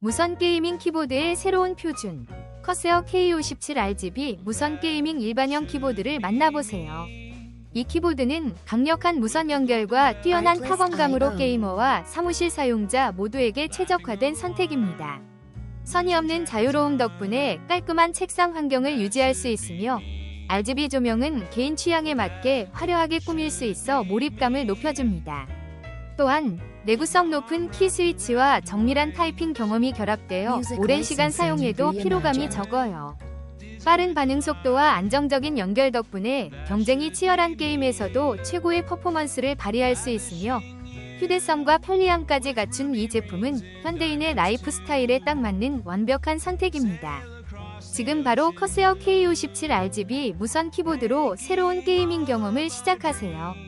무선 게이밍 키보드의 새로운 표준 커세어 K57RGB 무선 게이밍 일반형 키보드를 만나보세요. 이 키보드는 강력한 무선 연결과 뛰어난 타건감으로 게이머와 사무실 사용자 모두에게 최적화된 선택입니다. 선이 없는 자유로움 덕분에 깔끔한 책상 환경을 유지할 수 있으며 RGB 조명은 개인 취향에 맞게 화려하게 꾸밀 수 있어 몰입감을 높여줍니다. 또한 내구성 높은 키 스위치와 정밀한 타이핑 경험이 결합되어 오랜 시간 사용해도 피로감이 적어요. 빠른 반응 속도와 안정적인 연결 덕분에 경쟁이 치열한 게임에서도 최고의 퍼포먼스를 발휘할 수 있으며 휴대성과 편리함까지 갖춘 이 제품은 현대인의 라이프 스타일에 딱 맞는 완벽한 선택입니다. 지금 바로 커세어 K57RGB 무선 키보드로 새로운 게이밍 경험을 시작하세요.